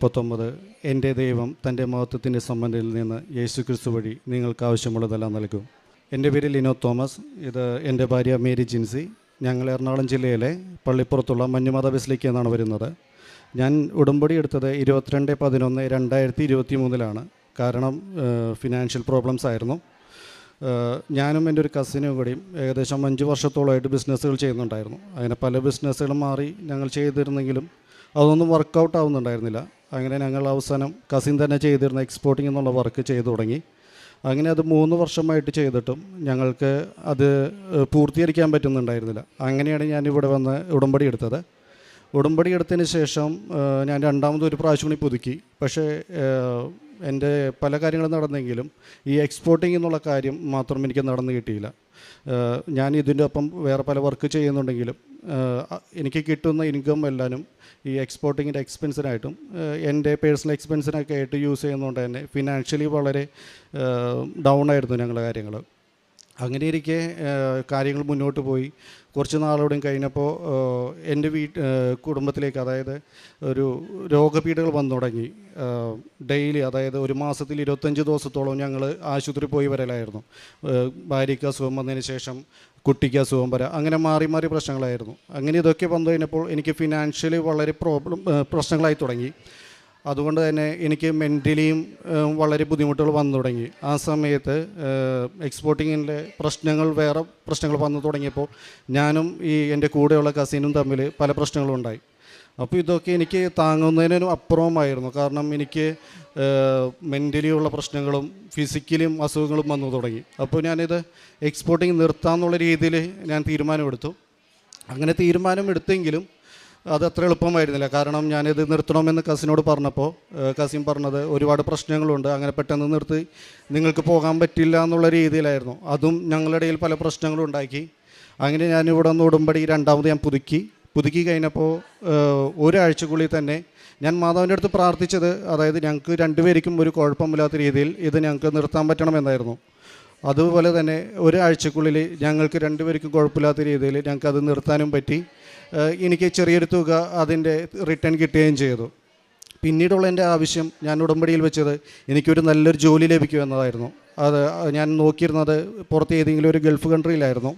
Philippi നാല് പത്തൊമ്പത് എന്റെ ദൈവം തന്റെ മഹത്വത്തിന്റെ സംബന്ധത്തിൽ നിന്ന് യേശു ക്രിസ്തു വഴി നിങ്ങൾക്ക് ആവശ്യമുള്ളതെല്ലാം നൽകും. എന്റെ പേര് ലിനോ തോമസ്. ഇത് എന്റെ ഭാര്യ മേരി ജിൻസി. ഞങ്ങൾ എറണാകുളം ജില്ലയിലെ പള്ളിപ്പുറത്തുള്ള മഞ്ഞുമത ബസിലേക്ക് എന്നാണ് വരുന്നത്. ഞാൻ ഉടമ്പടി എടുത്തത് ഇരുപത്തിരണ്ട് പതിനൊന്ന് രണ്ടായിരത്തി ഇരുപത്തി മൂന്നിലാണ് കാരണം ഫിനാൻഷ്യൽ പ്രോബ്ലംസ് ആയിരുന്നു. ഞാനും എന്റെ ഒരു കസിനും കൂടിയും ഏകദേശം അഞ്ച് വർഷത്തോളമായിട്ട് ബിസിനസ്സുകൾ ചെയ്യുന്നുണ്ടായിരുന്നു. അങ്ങനെ പല ബിസിനസ്സുകളും മാറി ഞങ്ങൾ ചെയ്തിരുന്നെങ്കിലും അതൊന്നും വർക്കൗട്ട് ആവുന്നുണ്ടായിരുന്നില്ല. അങ്ങനെ ഞങ്ങൾ അവസാനം കസിൻ തന്നെ ചെയ്തിരുന്ന എക്സ്പോർട്ടിംഗ് എന്നുള്ള വർക്ക് ചെയ്തു തുടങ്ങി. അങ്ങനെ അത് മൂന്ന് വർഷമായിട്ട് ചെയ്തിട്ടും ഞങ്ങൾക്ക് അത് പൂർത്തീകരിക്കാൻ പറ്റുന്നുണ്ടായിരുന്നില്ല. അങ്ങനെയാണ് ഞാൻ ഇവിടെ വന്ന് ഉടമ്പടി എടുത്തത്. ഉടമ്പടി എടുത്തതിന് ശേഷം ഞാൻ രണ്ടാമത് ഒരു പ്രാവശ്യം കൂടി പുതുക്കി. പക്ഷേ എന്റെ പല കാര്യങ്ങളും നടന്നെങ്കിലും ഈ എക്സ്പോർട്ടിംഗ് എന്നുള്ള കാര്യം മാത്രം എനിക്ക് നടന്നു കിട്ടിയില്ല. ഞാൻ ഇതിന്റെ ഒപ്പം വേറെ പല വർക്ക് ചെയ്യുന്നുണ്ടെങ്കിലും എനിക്ക് കിട്ടുന്ന ഇൻകം എല്ലാനും ഈ എക്സ്പോർട്ടിങ്ങിന്റെ എക്സ്പെൻസിനായിട്ടും എന്റെ പേഴ്സണൽ എക്സ്പെൻസിനൊക്കെ ആയിട്ട് യൂസ് ചെയ്യുന്നതുകൊണ്ട് തന്നെ ഫിനാൻഷ്യലി വളരെ ഡൗൺ ആയിരുന്നു ഞങ്ങളുടെ കാര്യങ്ങൾ അങ്ങനെ ഇരിക്കെ കാര്യങ്ങൾ മുന്നോട്ട് പോയി. കുറച്ച് നാളോടെയും കഴിഞ്ഞപ്പോൾ എന്റെ വീട്ട് കുടുംബത്തിലേക്ക് അതായത് ഒരു രോഗപീഠകൾ വന്നു തുടങ്ങി. ഡെയിലി അതായത് ഒരു മാസത്തിൽ ഇരുപത്തഞ്ച് ദിവസത്തോളം ഞങ്ങൾ ആശുപത്രി പോയി വരലായിരുന്നു. ഭാര്യയ്ക്ക് അസുഖം വന്നതിന് ശേഷം കുട്ടിക്ക് അസുഖം വരാം അങ്ങനെ മാറി മാറി പ്രശ്നങ്ങളായിരുന്നു. അങ്ങനെ ഇതൊക്കെ വന്നു കഴിഞ്ഞപ്പോൾ എനിക്ക് ഫിനാൻഷ്യലി വളരെ പ്രോബ്ലം പ്രശ്നങ്ങളായി തുടങ്ങി. അതുകൊണ്ട് തന്നെ എനിക്ക് മെന്റലിയും വളരെ ബുദ്ധിമുട്ടുകൾ വന്നു തുടങ്ങി. ആ സമയത്ത് എക്സ്പോർട്ടിങ്ങിന്റെ പ്രശ്നങ്ങൾ വേറെ പ്രശ്നങ്ങൾ വന്നു തുടങ്ങിയപ്പോൾ ഞാനും ഈ എന്റെ കൂടെയുള്ള കസിനും തമ്മിൽ പല പ്രശ്നങ്ങളും ഉണ്ടായി. അപ്പോൾ ഇതൊക്കെ എനിക്ക് താങ്ങുന്നതിനും അപ്പുറവുമായിരുന്നു. കാരണം എനിക്ക് മെന്റലി ഉള്ള പ്രശ്നങ്ങളും ഫിസിക്കലും അസുഖങ്ങളും വന്നു തുടങ്ങി. അപ്പോൾ ഞാനിത് എക്സ്പോർട്ടിങ് നിർത്താമെന്നുള്ള രീതിയിൽ ഞാൻ തീരുമാനമെടുത്തു. അങ്ങനെ തീരുമാനം എടുത്തെങ്കിലും അത് അത്ര എളുപ്പമായിരുന്നില്ല. കാരണം ഞാനിത് നിർത്തണമെന്ന് കസിനോട് പറഞ്ഞപ്പോൾ കസിൻ പറഞ്ഞത് ഒരുപാട് പ്രശ്നങ്ങളുണ്ട് അങ്ങനെ പെട്ടെന്ന് നിർത്തി നിങ്ങൾക്ക് പോകാൻ പറ്റില്ല എന്നുള്ള രീതിയിലായിരുന്നു. അതും ഞങ്ങളുടെ ഇടയിൽ പല പ്രശ്നങ്ങളും ഉണ്ടാക്കി. അങ്ങനെ ഞാൻ ഇവിടെ നിന്ന് ഉടമ്പടി രണ്ടാമത് ഞാൻ പുതുക്കി. പുതുക്കി കഴിഞ്ഞപ്പോൾ ഒരാഴ്ചക്കുള്ളിൽ തന്നെ ഞാൻ മാതാവിന്റെ അടുത്ത് പ്രാർത്ഥിച്ചത് അതായത് ഞങ്ങൾക്ക് രണ്ടുപേർക്കും ഒരു കുഴപ്പമില്ലാത്ത രീതിയിൽ ഇത് ഞങ്ങൾക്ക് നിർത്താൻ പറ്റണമെന്നായിരുന്നു. അതുപോലെ തന്നെ ഒരാഴ്ചക്കുള്ളിൽ ഞങ്ങൾക്ക് രണ്ടുപേർക്കും കുഴപ്പമില്ലാത്ത രീതിയിൽ ഞങ്ങൾക്ക് അത് നിർത്താനും പറ്റി. എനിക്ക് ചെറിയൊരു തുക അതിന്റെ റിട്ടേൺ കിട്ടുകയും ചെയ്തു. പിന്നീടുള്ള എന്റെ ആവശ്യം ഞാൻ ഉടമ്പടിയിൽ വെച്ചത് എനിക്കൊരു നല്ലൊരു ജോലി ലഭിക്കുക എന്നതായിരുന്നു. അത് ഞാൻ നോക്കിയിരുന്നത് പുറത്ത് ഏതെങ്കിലും ഒരു ഗൾഫ് കൺട്രിയിലായിരുന്നു.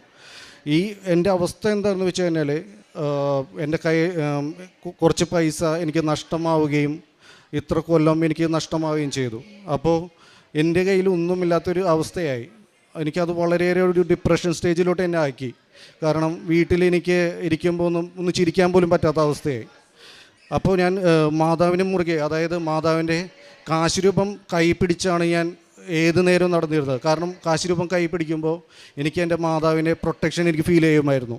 ഈ എന്റെ അവസ്ഥ എന്താണെന്ന് വെച്ച് കഴിഞ്ഞാൽ എന്റെ കൈ കുറച്ച് പൈസ എനിക്ക് നഷ്ടമാവുകയും ഇത്ര കൊല്ലം എനിക്ക് നഷ്ടമാവുകയും ചെയ്തു. അപ്പോൾ എന്റെ കയ്യിൽ ഒന്നുമില്ലാത്തൊരു അവസ്ഥയായി. എനിക്കത് വളരെയേറെ ഒരു ഡിപ്രഷൻ സ്റ്റേജിലോട്ട് എന്നെ ആക്കി. കാരണം വീട്ടിൽ എനിക്ക് ഇരിക്കുമ്പോൾ ഒന്നും ഒന്ന് ചിരിക്കാൻ പോലും പറ്റാത്ത അവസ്ഥയായി. അപ്പോൾ ഞാൻ മാതാവിനും മുറുകെ അതായത് മാതാവിന്റെ കാശുരൂപം കൈ പിടിച്ചാണ് ഞാൻ ഏത് നേരവും നടന്നിരുന്നത്. കാരണം കാശുരൂപം കൈ പിടിക്കുമ്പോൾ എനിക്ക് എന്റെ മാതാവിന്റെ പ്രൊട്ടക്ഷൻ എനിക്ക് ഫീൽ ചെയ്യുമായിരുന്നു.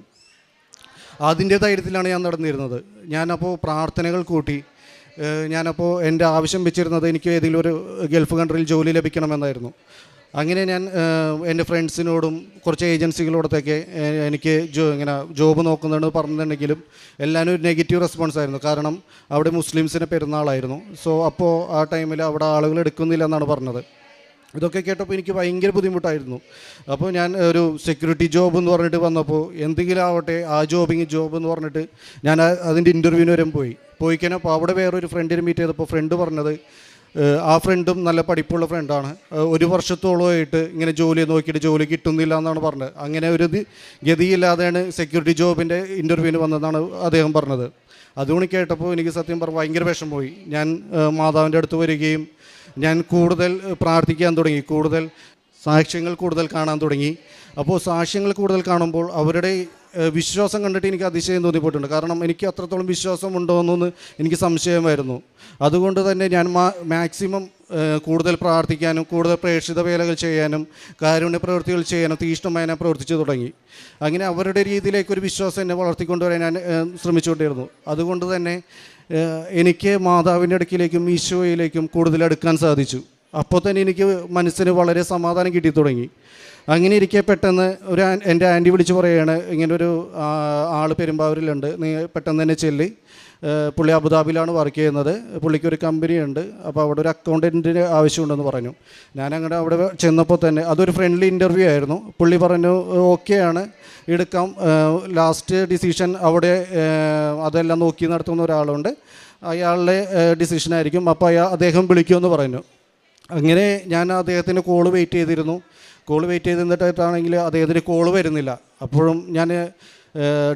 അതിന്റെ ധൈര്യത്തിലാണ് ഞാൻ നടന്നിരുന്നത്. ഞാനപ്പോൾ പ്രാർത്ഥനകൾ കൂട്ടി ഞാനപ്പോൾ എന്റെ ആവശ്യം വെച്ചിരുന്നത് എനിക്ക് ഏതെങ്കിലും ഒരു ഗൾഫ് കൺട്രിയിൽ ജോലി ലഭിക്കണമെന്നായിരുന്നു. അങ്ങനെ ഞാൻ എന്റെ ഫ്രണ്ട്സിനോടും കുറച്ച് ഏജൻസികളോടത്തൊക്കെ എനിക്ക് ജോ ഇങ്ങനെ ജോബ് നോക്കുന്നതെന്ന് പറഞ്ഞിട്ടുണ്ടെങ്കിലും എല്ലാവരും ഒരു നെഗറ്റീവ് റെസ്പോൺസ് ആയിരുന്നു. കാരണം അവിടെ മുസ്ലിംസിന്റെ പെരുന്നാളായിരുന്നു. സോ അപ്പോൾ ആ ടൈമിൽ അവിടെ ആളുകൾ എടുക്കുന്നില്ല എന്നാണ് പറഞ്ഞത്. ഇതൊക്കെ കേട്ടപ്പോൾ എനിക്ക് ഭയങ്കര ബുദ്ധിമുട്ടായിരുന്നു. അപ്പോൾ ഞാൻ ഒരു സെക്യൂരിറ്റി ജോബ് എന്ന് പറഞ്ഞിട്ട് വന്നപ്പോൾ എന്തെങ്കിലും ആവട്ടെ ആ ജോബിങ് ജോബ് എന്ന് പറഞ്ഞിട്ട് ഞാൻ അതിന്റെ ഇന്റർവ്യൂവിന് വരെ പോയി. പോയി കഴിഞ്ഞപ്പോൾ അവിടെ വേറൊരു ഫ്രണ്ടിനെ മീറ്റ് ചെയ്തപ്പോൾ ഫ്രണ്ട് പറഞ്ഞത് ആ ഫ്രണ്ടും നല്ല പഠിപ്പുള്ള ഫ്രണ്ടാണ് ഒരു വർഷത്തോളമായിട്ട് ഇങ്ങനെ ജോലി നോക്കിയിട്ട് ജോലി കിട്ടുന്നില്ല എന്നാണ് പറഞ്ഞത്. അങ്ങനെ ഒരു ഗതിയില്ലാതെയാണ് സെക്യൂരിറ്റി ജോബിന്റെ ഇന്റർവ്യൂവിന് വന്നതെന്നാണ് അദ്ദേഹം പറഞ്ഞത്. അതുകൊണ്ട് കേട്ടപ്പോൾ എനിക്ക് സത്യം പറഞ്ഞ ഭയങ്കര വിഷമം പോയി ഞാൻ മാതാവിന്റെ അടുത്ത് വരികയും ഞാൻ കൂടുതൽ പ്രാർത്ഥിക്കാൻ തുടങ്ങി. കൂടുതൽ സാക്ഷ്യങ്ങൾ കൂടുതൽ കാണാൻ തുടങ്ങി. അപ്പോൾ സാക്ഷ്യങ്ങൾ കൂടുതൽ കാണുമ്പോൾ അവരുടെ വിശ്വാസം കണ്ടിട്ട് എനിക്ക് അതിശയം തോന്നിപ്പോയിട്ടുണ്ട്. കാരണം എനിക്ക് അത്രത്തോളം വിശ്വാസം ഉണ്ടോ എന്നൊന്ന് എനിക്ക് സംശയമായിരുന്നു. അതുകൊണ്ട് തന്നെ ഞാൻ മാക്സിമം കൂടുതൽ പ്രാർത്ഥിക്കാനും കൂടുതൽ പ്രേക്ഷിത വേലകൾ ചെയ്യാനും കാരുണ്യ പ്രവൃത്തികൾ ചെയ്യാനും തീഷ്ണമായി പ്രവർത്തിച്ചു തുടങ്ങി. അങ്ങനെ അവരുടെ രീതിയിലേക്ക് ഒരു വിശ്വാസം എന്നെ വളർത്തിക്കൊണ്ടുവരാൻ ഞാൻ ശ്രമിച്ചുകൊണ്ടിരുന്നു. അതുകൊണ്ട് തന്നെ എനിക്ക് മാതാവിന്റെ അടുക്കിലേക്കും ഈശോയിലേക്കും കൂടുതൽ അടുക്കാൻ സാധിച്ചു. അപ്പോൾ തന്നെ എനിക്ക് മനസ്സിന് വളരെ സമാധാനം കിട്ടി തുടങ്ങി. അങ്ങനെ ഇരിക്കെ പെട്ടെന്ന് ഒരു എന്റെ ആന്റി വിളിച്ച് പറയുകയാണ് ഇങ്ങനൊരു ഒരു ആൾ പെരുമ്പാവൂരിലുണ്ട്. നീ പെട്ടെന്ന് തന്നെ ചെല്ലി. പുള്ളി അബുദാബിയിലാണ് വർക്ക് ചെയ്യുന്നത്. പുള്ളിക്ക് ഒരു കമ്പനി ഉണ്ട് അപ്പോൾ അവിടെ ഒരു അക്കൗണ്ടന്റിന് ആവശ്യമുണ്ടെന്ന് പറഞ്ഞു. ഞാൻ അവിടെ ചെന്നപ്പോൾ തന്നെ അതൊരു ഫ്രണ്ട്ലി ഇന്റർവ്യൂ ആയിരുന്നു. പുള്ളി പറഞ്ഞു ഓക്കെയാണ് എടുക്കാം. ലാസ്റ്റ് ഡിസിഷൻ അവിടെ അതെല്ലാം നോക്കി നടത്തുന്ന ഒരാളുണ്ട്. അയാളുടെ ഡിസിഷനായിരിക്കും അപ്പോൾ അയാൾ അദ്ദേഹം വിളിക്കുമെന്ന് പറഞ്ഞു. അങ്ങനെ ഞാൻ അദ്ദേഹത്തിന് കോൾ വെയിറ്റ് ചെയ്തിരുന്നു. കോൾ വെയിറ്റ് ചെയ്ത് നിന്നിട്ടാണെങ്കിൽ അദ്ദേഹത്തിന് കോൾ വരുന്നില്ല. അപ്പോഴും ഞാൻ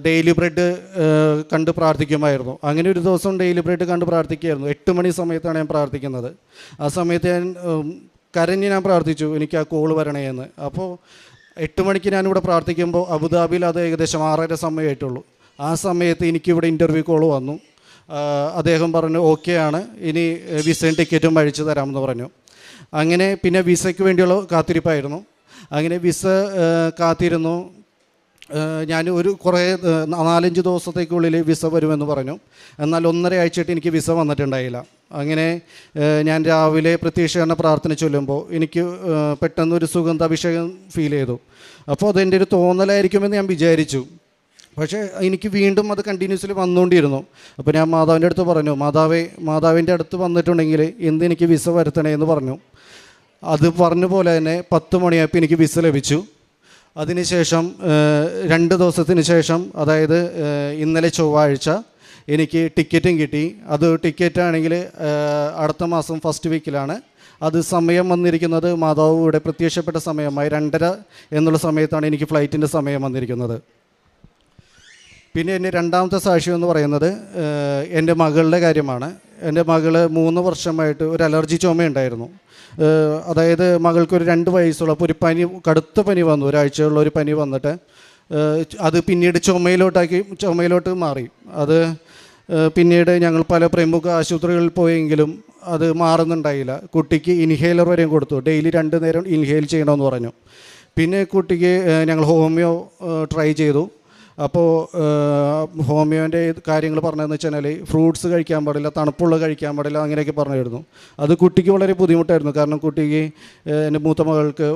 ഡെയിലി ബ്രെഡ് കണ്ട് പ്രാർത്ഥിക്കുമായിരുന്നു. അങ്ങനെ ഒരു ദിവസം ഡെയിലി ബ്രെഡ് കണ്ട് പ്രാർത്ഥിക്കുകയായിരുന്നു. എട്ട് മണി സമയത്താണ് ഞാൻ പ്രാർത്ഥിക്കുന്നത്. ആ സമയത്ത് ഞാൻ കരഞ്ഞ് ഞാൻ പ്രാർത്ഥിച്ചു എനിക്ക് ആ കോൾ വരണേ എന്ന്. അപ്പോൾ എട്ട് മണിക്ക് ഞാനിവിടെ പ്രാർത്ഥിക്കുമ്പോൾ അബുദാബിയിൽ അത് ഏകദേശം ആറര സമയമായിട്ടുള്ളൂ. ആ സമയത്ത് എനിക്കിവിടെ ഇന്റർവ്യൂ കോൾ വന്നു. അദ്ദേഹം പറഞ്ഞു ഓക്കെ ആണ്. ഇനി വിസയും ടിക്കറ്റും അഴിച്ചു തരാമെന്ന് പറഞ്ഞു. അങ്ങനെ പിന്നെ വിസയ്ക്ക് വേണ്ടിയുള്ള കാത്തിരിപ്പായിരുന്നു. അങ്ങനെ വിസ കാത്തിരുന്നു. ഞാൻ ഒരു കുറേ നാലഞ്ച് ദിവസത്തേക്കുള്ളിൽ വിസ വരുമെന്ന് പറഞ്ഞു. എന്നാൽ ഒന്നര ആഴ്ചയായിട്ട് എനിക്ക് വിസ വന്നിട്ടുണ്ടായില്ല. അങ്ങനെ ഞാൻ രാവിലെ പ്രത്യക്ഷീകരണ പ്രാർത്ഥന ചൊല്ലുമ്പോൾ എനിക്ക് പെട്ടെന്ന് ഒരു സുഗന്ധാഭിഷേകം ഫീൽ ചെയ്തു. അപ്പോൾ അതെന്റെ ഒരു തോന്നലായിരിക്കുമെന്ന് ഞാൻ വിചാരിച്ചു. പക്ഷേ എനിക്ക് വീണ്ടും അത് കണ്ടിന്യൂസ്ലി വന്നുകൊണ്ടിരുന്നു. അപ്പോൾ ഞാൻ മാതാവിന്റെ അടുത്ത് പറഞ്ഞു മാതാവേ മാതാവിന്റെ അടുത്ത് വന്നിട്ടുണ്ടെങ്കിൽ എന്ത് എനിക്ക് വിസ വരുത്തണേ എന്ന് പറഞ്ഞു. അത് പറഞ്ഞ പോലെ തന്നെ പത്ത് മണിയായപ്പോൾ എനിക്ക് വിസ ലഭിച്ചു. അതിനുശേഷം രണ്ട് ദിവസത്തിന് ശേഷം അതായത് ഇന്നലെ ചൊവ്വാഴ്ച എനിക്ക് ടിക്കറ്റും കിട്ടി. അത് ടിക്കറ്റ് ആണെങ്കിൽ അടുത്ത മാസം ഫസ്റ്റ് വീക്കിലാണ്. അത് സമയം വന്നിരിക്കുന്നത് മാതാവ് ഇവിടെ പ്രത്യക്ഷപ്പെട്ട സമയമായി രണ്ടര എന്നുള്ള സമയത്താണ് എനിക്ക് ഫ്ലൈറ്റിന്റെ സമയം വന്നിരിക്കുന്നത്. പിന്നെ എന്റെ രണ്ടാമത്തെ സാക്ഷ്യം എന്ന് പറയുന്നത് എന്റെ മകളുടെ കാര്യമാണ്. എന്റെ മകൾ മൂന്ന് വർഷമായിട്ട് ഒരു അലർജി ചുമയുണ്ടായിരുന്നു. അതായത് അതായത് മകൾക്കൊരു രണ്ട് വയസ്സുള്ളപ്പോൾ ഒരു പനി കടുത്ത പനി വന്നു. ഒരാഴ്ചയുള്ള ഒരു പനി വന്നിട്ട് അത് പിന്നീട് ചുമയിലോട്ടാക്കി ചുമയിലോട്ട് മാറി. അത് പിന്നീട് ഞങ്ങൾ പല പ്രമുഖ ആശുപത്രികളിൽ പോയെങ്കിലും അത് മാറുന്നുണ്ടായില്ല. കുട്ടിക്ക് ഇൻഹേലർ വരെയും കൊടുത്തു. ഡെയിലി രണ്ട് നേരം ഇൻഹേൽ ചെയ്യണമെന്ന് പറഞ്ഞു. പിന്നെ കുട്ടിക്ക് ഞങ്ങൾ ഹോമിയോ ട്രൈ ചെയ്തു. അപ്പോൾ ഹോമിയോന്റെ കാര്യങ്ങൾ പറഞ്ഞതെന്ന് വെച്ചാൽ ഫ്രൂട്ട്സ് കഴിക്കാൻ പാടില്ല തണുപ്പുള്ള കഴിക്കാൻ പാടില്ല അങ്ങനെയൊക്കെ പറഞ്ഞിരുന്നു. അത് കുട്ടിക്ക് വളരെ ബുദ്ധിമുട്ടായിരുന്നു. കാരണം കുട്ടിക്ക് എന്റെ മൂത്ത മകൾക്ക്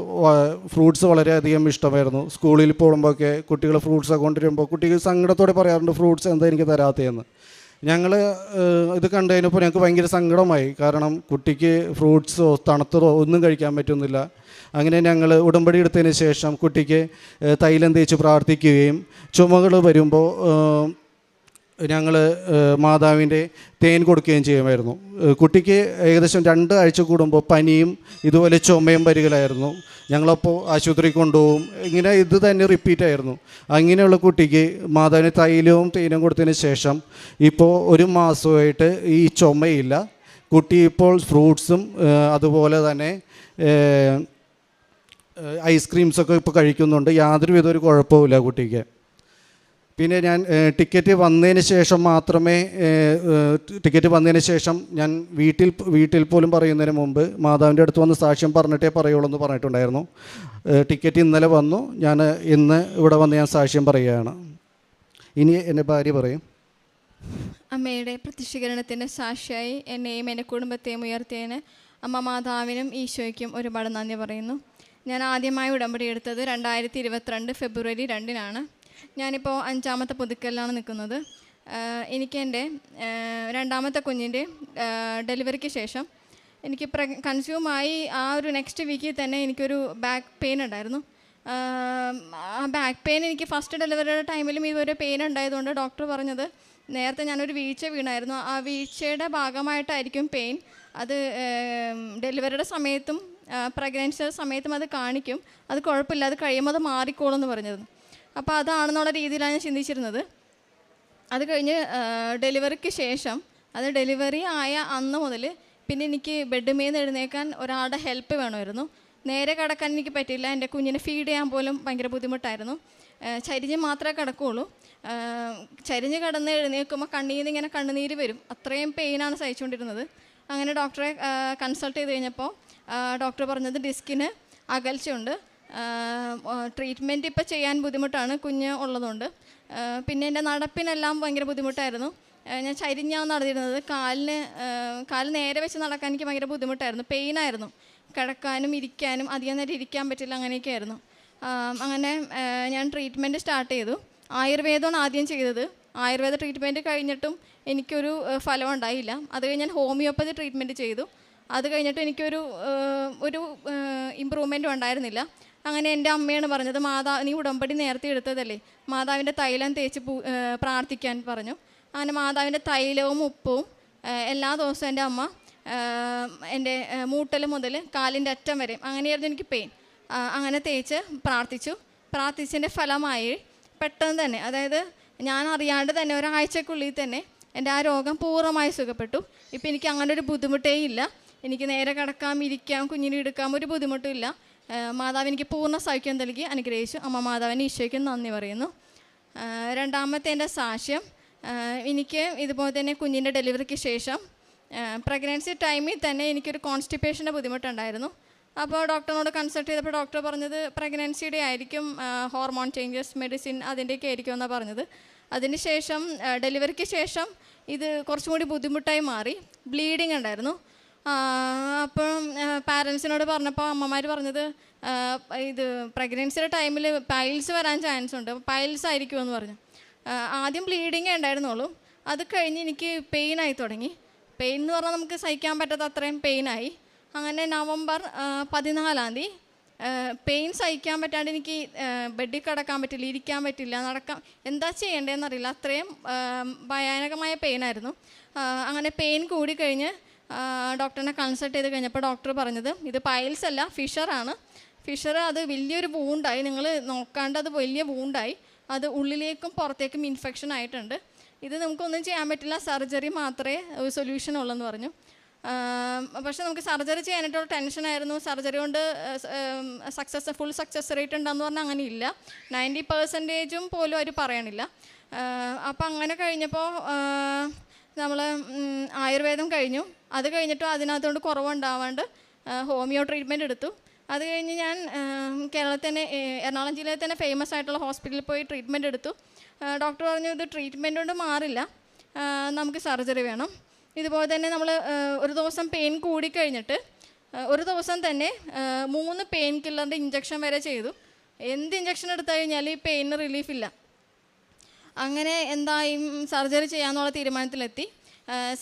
ഫ്രൂട്ട്സ് വളരെയധികം ഇഷ്ടമായിരുന്നു. സ്കൂളിൽ പോകുമ്പോഴൊക്കെ കുട്ടികൾ ഫ്രൂട്ട്സൊക്കെ കൊണ്ടുവരുമ്പോൾ കുട്ടിക്ക് സങ്കടത്തോടെ പറയാറുണ്ട് ഫ്രൂട്ട്സ് എന്താ എനിക്ക് തരാത്തതെന്ന്? ഞങ്ങൾ ഇത് കണ്ടു ഞങ്ങൾക്ക് ഭയങ്കര സങ്കടമായി. കാരണം കുട്ടിക്ക് ഫ്രൂട്ട്സോ തണുത്തതോ ഒന്നും കഴിക്കാൻ പറ്റുന്നില്ല. അങ്ങനെ ഞങ്ങൾ ഉടമ്പടി എടുത്തതിന് ശേഷം കുട്ടിക്ക് തൈലം തേച്ച് പ്രാർത്ഥിക്കുകയും ചുമകൾ വരുമ്പോൾ ഞങ്ങൾ മാതാവിന്റെ തേൻ കൊടുക്കുകയും ചെയ്യുമായിരുന്നു. കുട്ടിക്ക് ഏകദേശം രണ്ട് ആഴ്ച കൂടുമ്പോൾ പനിയും ഇതുപോലെ ചുമയും വരികയായിരുന്നു ഞങ്ങളപ്പോൾ ആശുപത്രി കൊണ്ടുപോകും. ഇങ്ങനെ ഇത് തന്നെ റിപ്പീറ്റ് ആയിരുന്നു. അങ്ങനെയുള്ള കുട്ടിക്ക് മാതാവിന് തൈലവും തേനും കൊടുത്തതിന് ശേഷം ഇപ്പോൾ ഒരു മാസമായിട്ട് ഈ ചുമയില്ല. കുട്ടി ഇപ്പോൾ ഫ്രൂട്ട്സും അതുപോലെ തന്നെ ഐസ്ക്രീംസൊക്കെ ഇപ്പോൾ കഴിക്കുന്നുണ്ട്. യാതൊരു വിധ ഒരു കുഴപ്പമില്ല കുട്ടിക്ക്. പിന്നെ ഞാൻ ടിക്കറ്റ് വന്നതിന് ശേഷം മാത്രമേ ടിക്കറ്റ് വന്നതിന് ശേഷം ഞാൻ വീട്ടിൽ വീട്ടിൽ പോലും പറയുന്നതിന് മുമ്പ് മാതാവിന്റെ അടുത്ത് വന്ന് സാക്ഷ്യം പറഞ്ഞിട്ടേ പറയുള്ളൂ എന്ന് പറഞ്ഞിട്ടുണ്ടായിരുന്നു. ടിക്കറ്റ് ഇന്നലെ വന്നു. ഞാൻ ഇന്ന് ഇവിടെ വന്ന് ഞാൻ സാക്ഷ്യം പറയുകയാണ്. ഇനി എന്റെ ഭാര്യ പറയും. അമ്മയുടെ പ്രത്യക്ഷീകരണത്തിന്റെ സാക്ഷിയായി എന്നെയും എന്റെ കുടുംബത്തെയും ഉയർത്തിയതിന് അമ്മ മാതാവിനും ഈശോയ്ക്കും ഒരുപാട് നന്ദി പറയുന്നു. ഞാൻ ആദ്യമായി ഉടമ്പടി എടുത്തത് രണ്ടായിരത്തി ഇരുപത്തിരണ്ട് ഫെബ്രുവരി രണ്ടിനാണ്. ഞാനിപ്പോൾ അഞ്ചാമത്തെ പുതുക്കലിലാണ് നിൽക്കുന്നത്. എനിക്ക് എന്റെ രണ്ടാമത്തെ കുഞ്ഞിന്റെ ഡെലിവറിക്ക് ശേഷം എനിക്ക് പ്ര കൺസ്യൂമായി ആ ഒരു നെക്സ്റ്റ് വീക്കിൽ തന്നെ എനിക്കൊരു ബാക്ക് പെയിൻ ഉണ്ടായിരുന്നു. ആ ബാക്ക് പെയിൻ എനിക്ക് ഫസ്റ്റ് ഡെലിവറിയുടെ ടൈമിലും ഇതൊരു പെയിൻ ഉണ്ടായതുകൊണ്ട് ഡോക്ടർ പറഞ്ഞത് നേരത്തെ ഞാനൊരു വീഴ്ച വീണായിരുന്നു. ആ വീഴ്ചയുടെ ഭാഗമായിട്ടായിരിക്കും പെയിൻ. അത് ഡെലിവറിയുടെ സമയത്തും പ്രഗ്നൻസിയുടെ സമയത്തും അത് കാണിക്കും. അത് കുഴപ്പമില്ല അത് കഴിയുമ്പോൾ അത് മാറിക്കോളും എന്ന് പറഞ്ഞത് അപ്പോൾ അതാണെന്നുള്ള രീതിയിലാണ് ഞാൻ ചിന്തിച്ചിരുന്നത്. അത് കഴിഞ്ഞ് ഡെലിവറിക്ക് ശേഷം അത് ഡെലിവറി ആയ അന്ന് മുതൽ പിന്നെ എനിക്ക് ബെഡ് മേന്ന് എഴുന്നേക്കാൻ ഒരാളുടെ ഹെൽപ്പ് വേണമായിരുന്നു. നേരെ കിടക്കാൻ എനിക്ക് പറ്റില്ല എന്റെ കുഞ്ഞിനെ ഫീഡ് ചെയ്യാൻ പോലും ഭയങ്കര ബുദ്ധിമുട്ടായിരുന്നു. ചരിഞ്ഞ് മാത്രമേ കിടക്കുകയുള്ളൂ. ചരിഞ്ഞ് കിടന്ന് എഴുന്നേൽക്കുമ്പോൾ നിന്ന് ഇങ്ങനെ കണ്ണുനീര് വരും. അത്രയും പെയിനാണ് സഹിച്ചുകൊണ്ടിരുന്നത്. അങ്ങനെ ഡോക്ടറെ കൺസൾട്ട് ചെയ്ത് കഴിഞ്ഞപ്പോൾ ഡോക്ടർ പറഞ്ഞത് ഡിസ്കിന് അകൽച്ചയുണ്ട്. ട്രീറ്റ്മെന്റ് ഇപ്പോൾ ചെയ്യാൻ ബുദ്ധിമുട്ടാണ് കുഞ്ഞ് ഉള്ളതുകൊണ്ട്. പിന്നെ എന്റെ നടപ്പിനെല്ലാം ഭയങ്കര ബുദ്ധിമുട്ടായിരുന്നു. ഞാൻ ചരിഞ്ഞാണ് നടന്നിരുന്നത്. കാലിന് കാൽ നേരെ വെച്ച് നടക്കാൻ എനിക്ക് ഭയങ്കര ബുദ്ധിമുട്ടായിരുന്നു. പെയിനായിരുന്നു കിടക്കാനും ഇരിക്കാനും അധികം നേരം ഇരിക്കാൻ പറ്റില്ല അങ്ങനെയൊക്കെ ആയിരുന്നു. അങ്ങനെ ഞാൻ ട്രീറ്റ്മെന്റ് സ്റ്റാർട്ട് ചെയ്തു. ആയുർവേദമാണ് ആദ്യം ചെയ്തത്. ആയുർവേദ ട്രീറ്റ്മെന്റ് കഴിഞ്ഞിട്ടും എനിക്കൊരു ഫലം ഉണ്ടായില്ല. അത് കഴിഞ്ഞ് ഞാൻ ഹോമിയോപ്പതി ട്രീറ്റ്മെന്റ് ചെയ്തു. അത് കഴിഞ്ഞിട്ട് എനിക്കൊരു ഒരു ഇമ്പ്രൂവ്മെന്റും ഉണ്ടായിരുന്നില്ല. അങ്ങനെ എന്റെ അമ്മയാണ് പറഞ്ഞത് മാതാ നീ ഉടമ്പടി നേരത്തെ എടുത്തതല്ലേ? മാതാവിന്റെ തൈലം തേച്ച് പ്രാർത്ഥിക്കാൻ പറഞ്ഞു. അങ്ങനെ മാതാവിന്റെ തൈലവും ഉപ്പും എല്ലാ ദിവസവും എന്റെ അമ്മ എന്റെ മൂട്ടൽ മുതൽ കാലിന്റെ അറ്റം വരെ അങ്ങനെയായിരുന്നു എനിക്ക് പെയിൻ അങ്ങനെ തേച്ച് പ്രാർത്ഥിച്ചു. പ്രാർത്ഥിച്ചതിന്റെ ഫലമായി പെട്ടെന്ന് തന്നെ അതായത് ഞാൻ അറിയാണ്ട് തന്നെ ഒരാഴ്ചക്കുള്ളിൽ തന്നെ എന്റെ ആ രോഗം പൂർണമായി സുഖപ്പെട്ടു. ഇപ്പം എനിക്ക് അങ്ങനെ ഒരു ബുദ്ധിമുട്ടേ ഇല്ല. എനിക്ക് നേരെ കിടക്കാം ഇരിക്കാം കുഞ്ഞിനെ എടുക്കാം ഒരു ബുദ്ധിമുട്ടും ഇല്ല. മാതാവ് എനിക്ക് പൂർണ സൗഖ്യം നൽകി അനുഗ്രഹിച്ചു. അമ്മ മാതാവിന് ഈശോയ്ക്കും നന്ദി പറയുന്നു. രണ്ടാമത്തെ എന്റെ സാക്ഷ്യം എനിക്ക് ഇതുപോലെ തന്നെ കുഞ്ഞിന്റെ ഡെലിവറിക്ക് ശേഷം പ്രഗ്നൻസി ടൈമിൽ തന്നെ എനിക്കൊരു കോൺസ്റ്റിപ്പേഷന്റെ ബുദ്ധിമുട്ടുണ്ടായിരുന്നു. അപ്പോൾ ഡോക്ടറിനോട് കൺസൾട്ട് ചെയ്തപ്പോൾ ഡോക്ടർ പറഞ്ഞത് പ്രഗ്നൻസിയുടെ ആയിരിക്കും ഹോർമോൺ ചേഞ്ചസ് മെഡിസിൻ അതിന്റെയൊക്കെ ആയിരിക്കും എന്നാണ് പറഞ്ഞത്. അതിന് ശേഷം ഡെലിവറിക്ക് ശേഷം ഇത് കുറച്ചും കൂടി ബുദ്ധിമുട്ടായി മാറി. ബ്ലീഡിങ് ഉണ്ടായിരുന്നു. അപ്പം പാരൻസിനോട് പറഞ്ഞപ്പോൾ അമ്മമാർ പറഞ്ഞത് ഇത് പ്രഗ്നൻസിയുടെ ടൈമിൽ പൈൽസ് വരാൻ ചാൻസ് ഉണ്ട്. പൈൽസ് ആയിരിക്കുമെന്ന് പറഞ്ഞു. ആദ്യം ബ്ലീഡിങ്ങേ ഉണ്ടായിരുന്നുള്ളൂ. അത് കഴിഞ്ഞ് എനിക്ക് പെയിനായി തുടങ്ങി. പെയിൻ എന്ന് പറഞ്ഞാൽ നമുക്ക് സഹിക്കാൻ പറ്റാത്ത അത്രയും പെയിനായി അങ്ങനെ നവംബർ പതിനാലാം തീയതി പെയിൻ സഹിക്കാൻ പറ്റാണ്ട് എനിക്ക് ബെഡിൽ കിടക്കാൻ പറ്റില്ല ഇരിക്കാൻ പറ്റില്ല നടക്കാൻ എന്താ ചെയ്യേണ്ടതെന്നറിയില്ല അത്രയും ഭയാനകമായ പെയിനായിരുന്നു അങ്ങനെ പെയിൻ കൂടിക്കഴിഞ്ഞ് ഡോക്ടറിനെ കൺസൾട്ട് ചെയ്ത് കഴിഞ്ഞപ്പോൾ ഡോക്ടർ പറഞ്ഞത് ഇത് പൈൽസ് അല്ല ഫിഷറാണ് ഫിഷർ അത് വലിയൊരു വൂണ്ടായി നിങ്ങൾ നോക്കാണ്ട് അത് വലിയ വൂണ്ടായി അത് ഉള്ളിലേക്കും പുറത്തേക്കും ഇൻഫെക്ഷൻ ആയിട്ടുണ്ട്. ഇത് നമുക്കൊന്നും ചെയ്യാൻ പറ്റില്ല. സർജറി മാത്രമേ ഒരു സൊല്യൂഷൻ ഉള്ളെന്ന് പറഞ്ഞു. പക്ഷേ നമുക്ക് സർജറി ചെയ്യാനായിട്ടുള്ള ടെൻഷനായിരുന്നു സർജറി കൊണ്ട് സക്സസ് ഫുൾ സക്സസ് റേറ്റ് ഉണ്ടെന്ന് പറഞ്ഞാൽ അങ്ങനെ ഇല്ല. നയന്റി പെർസെന്റേജും പോലും അവർ പറയണില്ല. അപ്പം അങ്ങനെ കഴിഞ്ഞപ്പോൾ നമ്മൾ ആയുർവേദം കഴിഞ്ഞു. അത് കഴിഞ്ഞിട്ടും അതിനകത്തുകൊണ്ട് കുറവുണ്ടാവാണ്ട് ഹോമിയോ ട്രീറ്റ്മെന്റ് എടുത്തു. അത് കഴിഞ്ഞ് ഞാൻ കേരളത്തിൽ തന്നെ എറണാകുളം ജില്ലയിൽ തന്നെ ഫേമസ് ആയിട്ടുള്ള ഹോസ്പിറ്റലിൽ പോയി ട്രീറ്റ്മെന്റ് എടുത്തു. ഡോക്ടർ പറഞ്ഞു ഇത് ട്രീറ്റ്മെന്റ് കൊണ്ട് മാറില്ല. നമുക്ക് സർജറി വേണം. ഇതുപോലെ തന്നെ നമ്മൾ ഒരു ദിവസം പെയിൻ കൂടിക്കഴിഞ്ഞിട്ട് ഒരു ദിവസം തന്നെ മൂന്ന് പെയിൻ കില്ലറിന്റെ ഇഞ്ചക്ഷൻ വരെ ചെയ്തു. എന്ത് ഇഞ്ചക്ഷൻ എടുത്തു കഴിഞ്ഞാൽ ഈ പെയിന് റിലീഫില്ല അങ്ങനെ എന്തായും സർജറി ചെയ്യാമെന്നുള്ള തീരുമാനത്തിലെത്തി.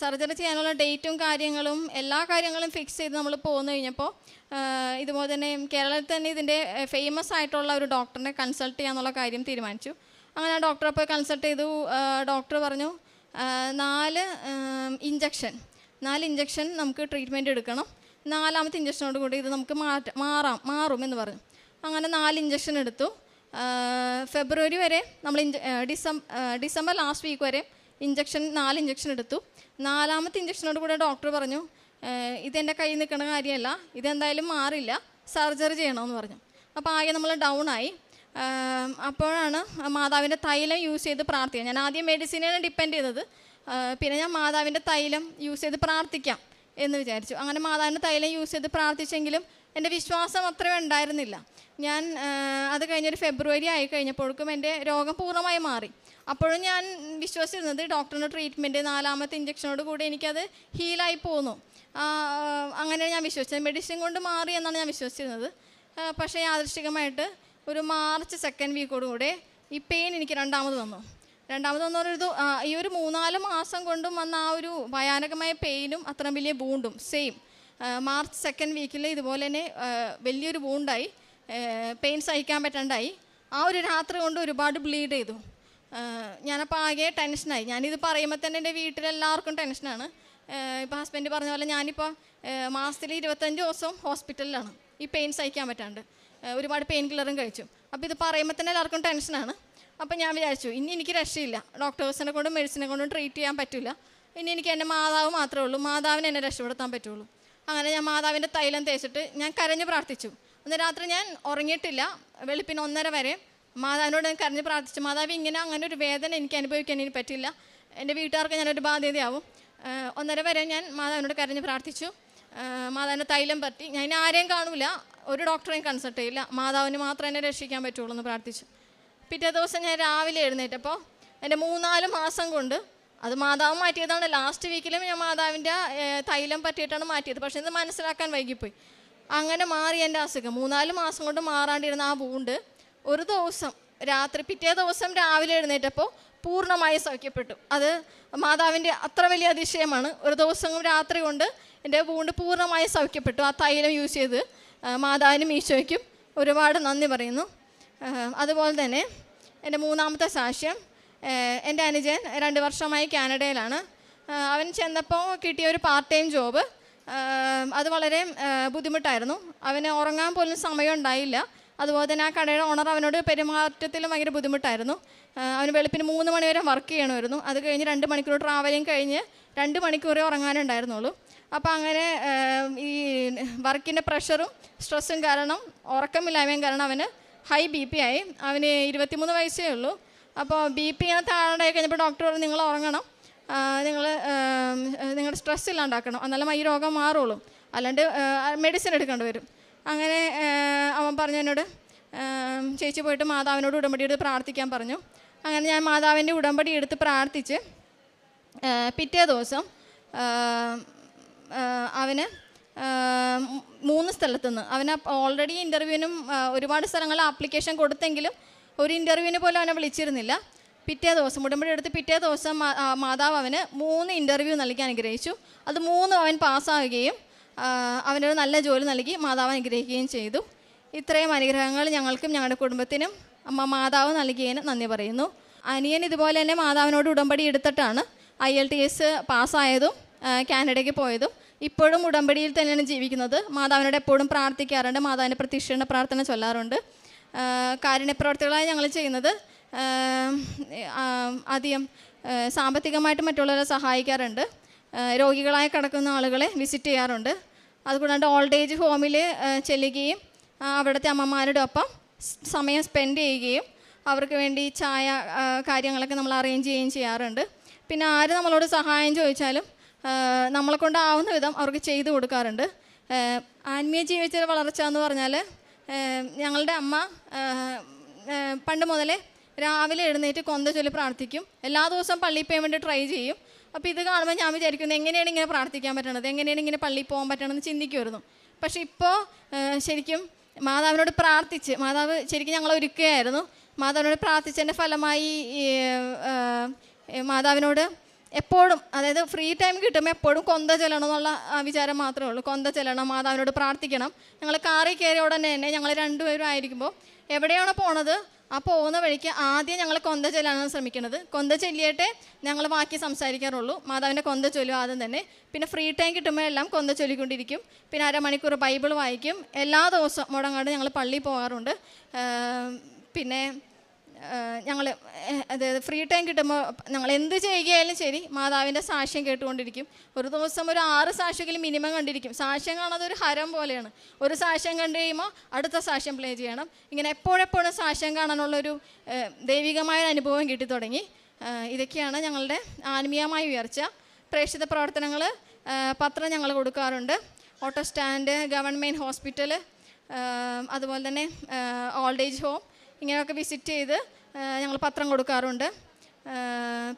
സർജറി ചെയ്യാനുള്ള ഡേറ്റും കാര്യങ്ങളും എല്ലാ കാര്യങ്ങളും ഫിക്സ് ചെയ്ത് നമ്മൾ പോന്നു കഴിഞ്ഞപ്പോൾ ഇതുപോലെ തന്നെ കേരളത്തിൽ തന്നെ ഇതിന്റെ ഫേമസ് ആയിട്ടുള്ള ഒരു ഡോക്ടറിനെ കൺസൾട്ട് ചെയ്യാന്നുള്ള കാര്യം തീരുമാനിച്ചു. അങ്ങനെ ആ ഡോക്ടറെ പോയി കൺസൾട്ട് ചെയ്തു. ഡോക്ടർ പറഞ്ഞു നാല് ഇഞ്ചക്ഷൻ നാല് ഇഞ്ചക്ഷൻ നമുക്ക് ട്രീറ്റ്മെന്റ് എടുക്കണം. നാലാമത്തെ ഇഞ്ചക്ഷനോട് കൂടി ഇത് നമുക്ക് മാറ്റ മാറാം മാറും എന്ന് പറഞ്ഞു. അങ്ങനെ നാല് ഇഞ്ചക്ഷൻ എടുത്തു. ഫെബ്രുവരി വരെ നമ്മൾ ഇഞ്ച ഡിസം ഡിസംബർ ലാസ്റ്റ് വീക്ക് വരെ ഇഞ്ചക്ഷൻ നാല് ഇഞ്ചക്ഷൻ എടുത്തു. നാലാമത്തെ ഇഞ്ചക്ഷനോട് കൂടെ ഡോക്ടർ പറഞ്ഞു "ആ, ഇതെന്റെ കയ്യിൽ നിൽക്കുന്ന കാര്യമല്ല. ഇതെന്തായാലും മാറില്ല. സർജറി ചെയ്യണമെന്ന് പറഞ്ഞു. അപ്പോൾ ആകെ നമ്മൾ ഡൗൺ ആയി. അപ്പോഴാണ് മാതാവിന്റെ തൈലം യൂസ് ചെയ്ത് പ്രാർത്ഥിക്കുക. ഞാൻ ആദ്യം മെഡിസിനെയാണ് ഡിപ്പെൻഡ് ചെയ്തത്. പിന്നെ ഞാൻ മാതാവിന്റെ തൈലം യൂസ് ചെയ്ത് പ്രാർത്ഥിക്കാം എന്ന് വിചാരിച്ചു. അങ്ങനെ മാതാവിന്റെ തൈലം യൂസ് ചെയ്ത് പ്രാർത്ഥിച്ചെങ്കിലും എന്റെ വിശ്വാസം അത്രയും ഉണ്ടായിരുന്നില്ല. ഞാൻ അത് കഴിഞ്ഞൊരു ഫെബ്രുവരി ആയി കഴിഞ്ഞപ്പോഴേക്കും എന്റെ രോഗം പൂർണമായി മാറി. അപ്പോഴും ഞാൻ വിശ്വസിച്ചിരുന്നത് ഡോക്ടറിന്റെ ട്രീറ്റ്മെന്റ് നാലാമത്തെ ഇഞ്ചക്ഷനോട് കൂടി എനിക്കത് ഹീലായി പോന്നു. അങ്ങനെ ഞാൻ വിശ്വസിച്ചത്. മെഡിസിൻ കൊണ്ട് മാറി എന്നാണ് ഞാൻ വിശ്വസിച്ചിരുന്നത്. പക്ഷേ യാദൃശികമായിട്ട് ഒരു മാർച്ച് സെക്കൻഡ് വീക്കോടുകൂടെ ഈ പെയിൻ എനിക്ക് രണ്ടാമത് വന്നു. രണ്ടാമത് വന്ന ഒരു ഈ ഒരു മൂന്നാൽ മാസം കൊണ്ടും വന്ന ആ ഒരു ഭയാനകമായ പെയിനും അത്ര വലിയ ബൂണ്ടും സെയിം. മാർച്ച് സെക്കൻഡ് വീക്കിൽ ഇതുപോലെ തന്നെ വലിയൊരു വൂണ്ടായി പെയിൻ സഹിക്കാൻ പറ്റാണ്ടായി. ആ ഒരു രാത്രി കൊണ്ട് ഒരുപാട് ബ്ലീഡ് ചെയ്തു. ഞാനപ്പോൾ ആകെ ടെൻഷനായി ഞാനിത് പറയുമ്പോൾ തന്നെ എന്റെ വീട്ടിലെല്ലാവർക്കും ടെൻഷനാണ് ഇപ്പോൾ ഹസ്ബൻഡ് പറഞ്ഞ പോലെ ഞാനിപ്പോൾ മാസത്തിൽ ഇരുപത്തഞ്ച് ദിവസം ഹോസ്പിറ്റലിലാണ് ഈ പെയിൻ സഹിക്കാൻ പറ്റാണ്ട്. ഒരുപാട് പെയിൻ കില്ലറും കഴിച്ചു. അപ്പോൾ ഇത് പറയുമ്പോൾ തന്നെ എല്ലാവർക്കും ടെൻഷനാണ് അപ്പോൾ ഞാൻ വിചാരിച്ചു ഇനി എനിക്ക് രക്ഷയില്ല. ഡോക്ടേഴ്സിനെ കൊണ്ടും മെഡിസിനെ കൊണ്ടും ട്രീറ്റ് ചെയ്യാൻ പറ്റില്ല ഇനി എനിക്ക് എന്റെ മാതാവ് മാത്രമേ ഉള്ളൂ. മാതാവിനെ എന്നെ രക്ഷപ്പെടുത്താൻ പറ്റുള്ളൂ. അങ്ങനെ ഞാൻ മാതാവിന്റെ തൈലം തേച്ചിട്ട് ഞാൻ കരഞ്ഞ് പ്രാർത്ഥിച്ചു. അന്ന് രാത്രി ഞാൻ ഉറങ്ങിയിട്ടില്ല. വെളുപ്പിന് ഒന്നര വരെ മാതാവിനോട് ഞാൻ കരഞ്ഞ് പ്രാർത്ഥിച്ചു. മാതാവ് ഇങ്ങനെ അങ്ങനെ ഒരു വേദന എനിക്ക് അനുഭവിക്കാൻ ഇനി പറ്റില്ല. എന്റെ വീട്ടുകാർക്ക് ഞാനൊരു ബാധ്യതയാവും. ഒന്നര വരെ ഞാൻ മാതാവിനോട് കരഞ്ഞ് പ്രാർത്ഥിച്ചു. മാതാവിന്റെ തൈലം പറ്റി. ഞാൻ ആരെയും കാണൂല. ഒരു ഡോക്ടറെയും കൺസൾട്ട് ചെയ്യില്ല. മാതാവിന് മാത്രമേ എന്നെ രക്ഷിക്കാൻ പറ്റുള്ളൂ എന്ന് പ്രാർത്ഥിച്ചു. പിറ്റേ ദിവസം ഞാൻ രാവിലെ എഴുന്നേറ്റപ്പോൾ എന്റെ മൂന്നാൽ മാസം കൊണ്ട് അത് മാതാവ് മാറ്റിയതാണ്. ലാസ്റ്റ് വീക്കിലും ഞാൻ മാതാവിന്റെ തൈലം പറ്റിയിട്ടാണ് മാറ്റിയത്. പക്ഷേ ഇത് മനസ്സിലാക്കാൻ വൈകിപ്പോയി. അങ്ങനെ മാറി എന്റെ അസുഖം. മൂന്നാൽ മാസം കൊണ്ട് മാറാണ്ടിരുന്ന ആ വൂണ്ട് ഒരു ദിവസം രാത്രി പിറ്റേ ദിവസം രാവിലെ എഴുന്നേറ്റപ്പോൾ പൂർണമായി സൗഖ്യപ്പെട്ടു. അത് മാതാവിന്റെ അത്ര വലിയ അതിശയമാണ്. ഒരു ദിവസം രാത്രി കൊണ്ട് എന്റെ വൂണ്ട് പൂർണമായി സൗഖ്യപ്പെട്ടു. ആ തൈലം യൂസ് ചെയ്ത് മാതാവിനും ഈശോയ്ക്കും ഒരുപാട് നന്ദി പറയുന്നു. അതുപോലെ തന്നെ എന്റെ മൂന്നാമത്തെ സാക്ഷ്യം എന്റെ അനുജൻ രണ്ട് വർഷമായി കാനഡയിലാണ്. അവൻ ചെന്നപ്പോൾ കിട്ടിയ ഒരു പാർട്ട് ടൈം ജോബ് അത് വളരെ ബുദ്ധിമുട്ടായിരുന്നു. അവന് ഉറങ്ങാൻ പോലും സമയം ഉണ്ടായില്ല. അതുപോലെ തന്നെ ആ കടയുടെ ഓണർ അവനോട് പെരുമാറ്റത്തിലും ഭയങ്കര ബുദ്ധിമുട്ടായിരുന്നു. അവന് വെളുപ്പിന് മൂന്ന് മണി വരെ വർക്ക് ചെയ്യണമായിരുന്നു. അത് കഴിഞ്ഞ് രണ്ട് മണിക്കൂർ ട്രാവലിങ് കഴിഞ്ഞ് രണ്ട് മണിക്കൂറേ ഉറങ്ങാനുണ്ടായിരുന്നുള്ളൂ. അപ്പോൾ അങ്ങനെ ഈ വർക്കിന്റെ പ്രഷറും സ്ട്രെസ്സും കാരണം ഉറക്കമില്ലായ്മയും കാരണം അവന് ഹൈ ബി പി ആയി. അവന് ഇരുപത്തിമൂന്ന് വയസ്സേ ഉള്ളൂ. അപ്പോൾ ബി പി ഇങ്ങനെ താഴെ കഴിഞ്ഞപ്പോൾ ഡോക്ടർ പറഞ്ഞു നിങ്ങൾ ഉറങ്ങണം. നിങ്ങൾ നിങ്ങളുടെ സ്ട്രെസ് ഇല്ലാണ്ടാക്കണം എന്നാലും ഈ രോഗം മാറുള്ളൂ. അല്ലാണ്ട് മെഡിസിൻ എടുക്കേണ്ടി വരും. അങ്ങനെ അവൻ പറഞ്ഞു എന്നോട് ചേച്ചി പോയിട്ട് മാതാവിനോട് ഉടമ്പടി എടുത്ത് പ്രാർത്ഥിക്കാൻ പറഞ്ഞു. അങ്ങനെ ഞാൻ മാതാവിന്റെ ഉടമ്പടി എടുത്ത് പ്രാർത്ഥിച്ച് പിറ്റേ ദിവസം അവന് മൂന്ന് സ്ഥലത്തുനിന്ന് അവന് ഓൾറെഡി ഇന്റർവ്യൂവിനും ഒരുപാട് സ്ഥലങ്ങളിൽ ആപ്ലിക്കേഷൻ കൊടുത്തെങ്കിലും ഒരു ഇന്റർവ്യൂവിന് പോലും അവനെ വിളിച്ചിരുന്നില്ല. പിറ്റേ ദിവസം ഉടമ്പടി എടുത്ത് പിറ്റേ ദിവസം മാതാവ് അവന് മൂന്ന് ഇന്റർവ്യൂ നൽകി അനുഗ്രഹിച്ചു. അത് മൂന്നും അവൻ പാസ്സാവുകയും അവനൊരു നല്ല ജോലി നൽകി മാതാവ് അനുഗ്രഹിക്കുകയും ചെയ്തു. ഇത്രയും അനുഗ്രഹങ്ങൾ ഞങ്ങൾക്കും ഞങ്ങളുടെ കുടുംബത്തിനും അമ്മ മാതാവ് നൽകിയതിന് നന്ദി പറയുന്നു. അനിയൻ ഇതുപോലെ തന്നെ മാതാവിനോട് ഉടമ്പടി എടുത്തിട്ടാണ് ഐ എൽ ടി എസ് പാസ്സായതും കാനഡയ്ക്ക് പോയതും. ഇപ്പോഴും ഉടമ്പടിയിൽ തന്നെയാണ് ജീവിക്കുന്നത്. മാതാവിനോട് എപ്പോഴും പ്രാർത്ഥിക്കാറുണ്ട്. മാതാവിന്റെ പ്രതീക്ഷയുടെ പ്രാർത്ഥന ചൊല്ലാറുണ്ട്. കാരുണ്യപ്രവർത്തികളായി ഞങ്ങൾ ചെയ്യുന്നത്. ആദ്യം സാമ്പത്തികമായിട്ട് മറ്റുള്ളവരെ സഹായിക്കാറുണ്ട്. രോഗികളായി കിടക്കുന്ന ആളുകളെ വിസിറ്റ് ചെയ്യാറുണ്ട്. അതുകൂടാണ്ട് ഓൾഡ് ഏജ് ഹോമിൽ ചെല്ലുകയും അവിടുത്തെ അമ്മമാരുടെ ഒപ്പം സമയം സ്പെൻഡ് ചെയ്യുകയും അവർക്ക് വേണ്ടി ചായ കാര്യങ്ങളൊക്കെ നമ്മൾ അറേഞ്ച് ചെയ്യുകയും ചെയ്യാറുണ്ട്. പിന്നെ ആര് നമ്മളോട് സഹായം ചോദിച്ചാലും നമ്മളെ കൊണ്ടാവുന്ന വിധം അവർക്ക് ചെയ്തു കൊടുക്കാറുണ്ട്. ആത്മീയ ജീവിതത്തിലെ വളർച്ച എന്ന് പറഞ്ഞാൽ ഞങ്ങളുടെ അമ്മ പണ്ട് മുതലേ രാവിലെ എഴുന്നേറ്റ് കൊന്ത ചൊല്ലി പ്രാർത്ഥിക്കും. എല്ലാ ദിവസവും പള്ളിയിൽ പോകാൻ വേണ്ടി ട്രൈ ചെയ്യും. അപ്പോൾ ഇത് കാണുമ്പോൾ ഞാൻ വിചാരിക്കുന്നു എങ്ങനെയാണ് ഇങ്ങനെ പ്രാർത്ഥിക്കാൻ പറ്റണത്? എങ്ങനെയാണ് ഇങ്ങനെ പള്ളിയിൽ പോകാൻ പറ്റണമെന്ന് ചിന്തിക്കുമായിരുന്നു. പക്ഷേ ഇപ്പോൾ ശരിക്കും മാതാവിനോട് പ്രാർത്ഥിച്ച് മാതാവ് ശരിക്കും ഞങ്ങളെ ഒരുക്കുകയായിരുന്നു. മാതാവിനോട് പ്രാർത്ഥിച്ചതിന്റെ ഫലമായി മാതാവിനോട് എപ്പോഴും അതായത് ഫ്രീ ടൈം കിട്ടുമ്പോൾ എപ്പോഴും കൊന്ത ചെല്ലണം എന്നുള്ള വിചാരം മാത്രമേ ഉള്ളൂ. കൊന്ത ചെല്ലണം മാതാവിനോട് പ്രാർത്ഥിക്കണം. ഞങ്ങൾ കാറിൽ കയറിയ ഉടനെ തന്നെ ഞങ്ങൾ രണ്ടുപേരും ആയിരിക്കുമ്പോൾ എവിടെയാണോ പോണത് ആ പോകുന്ന വഴിക്ക് ആദ്യം ഞങ്ങൾ കൊന്ത ചൊല്ലാനാണ് ശ്രമിക്കുന്നത് കൊന്ത ചൊല്ലിയിട്ടേ ഞങ്ങൾ ബാക്കി സംസാരിക്കാറുള്ളൂ. മാതാവിന്റെ കൊന്ത ചൊല്ലും ആദ്യം തന്നെ. പിന്നെ ഫ്രീ ടൈം കിട്ടുമ്പോൾ എല്ലാം കൊന്ത ചൊല്ലിക്കൊണ്ടിരിക്കും. പിന്നെ അരമണിക്കൂർ ബൈബിൾ വായിക്കും. എല്ലാ ദിവസവും മുടങ്ങാണ്ട് ഞങ്ങൾ പള്ളിയിൽ പോകാറുണ്ട്. പിന്നെ ഞങ്ങൾ അതായത് ഫ്രീ ടൈം കിട്ടുമ്പോൾ ഞങ്ങൾ എന്ത് ചെയ്യുകയായാലും ശരി മാതാവിന്റെ സാക്ഷ്യം കേട്ടുകൊണ്ടിരിക്കും. ഒരു ദിവസം ഒരു ആറ് സാക്ഷ്യമെങ്കിലും മിനിമം കണ്ടിരിക്കും. സാക്ഷ്യം കാണാതെ ഒരു ഹരം പോലെയാണ്. ഒരു സാക്ഷ്യം കണ്ടു കഴിയുമ്പോൾ അടുത്ത സാക്ഷ്യം പ്ലേ ചെയ്യണം. ഇങ്ങനെ എപ്പോഴെപ്പോഴും സാക്ഷ്യം കാണാനുള്ളൊരു ദൈവികമായ അനുഭവം കിട്ടി തുടങ്ങി ഇതൊക്കെയാണ് ഞങ്ങളുടെ ആത്മീയമായ ഉയർച്ച. പ്രേക്ഷിത പ്രവർത്തനങ്ങൾ പത്രം ഞങ്ങൾ കൊടുക്കാറുണ്ട്. ഓട്ടോ സ്റ്റാൻഡ് ഗവൺമെന്റ് ഹോസ്പിറ്റൽ അതുപോലെ തന്നെ ഓൾഡ് ഏജ് ഹോം ഇങ്ങനെയൊക്കെ വിസിറ്റ് ചെയ്ത് ഞങ്ങൾ പത്രം കൊടുക്കാറുണ്ട്.